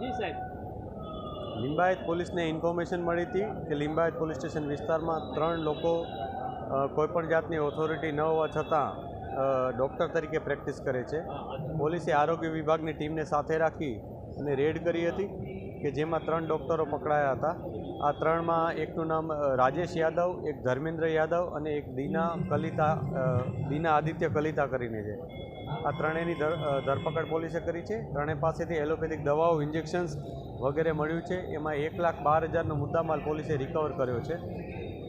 જી સાહેબ. લિંબાયત પોલીસને ઇન્ફોર્મેશન મળી હતી કે લિંબાયત પોલીસ સ્ટેશન વિસ્તારમાં ત્રણ લોકો કોઈપણ જાતની ઓથોરિટી ન હોવા છતાં ડૉક્ટર તરીકે પ્રેક્ટિસ કરે છે. પોલીસે આરોગ્ય વિભાગની ટીમને સાથે રાખી અને રેડ કરી હતી. કે જેમાં ત્રણ ડૉક્ટરો પકડાયા હતા. આ ત્રણમાં એકનું નામ રાજેશ યાદવ, એક ધર્મેન્દ્ર યાદવ અને એક દીના કલિતા દીના આદિત્ય કલિતા કરીને છે. આ ત્રણેયની ધર- ધરપકડ પોલીસે કરી છે. ત્રણેય પાસેથી એલોપેથિક દવાઓ, ઇન્જેક્શન્સ વગેરે મળ્યું છે. એમાં એક લાખ બાર હજારનો મુદ્દામાલ પોલીસે રિકવર કર્યો છે.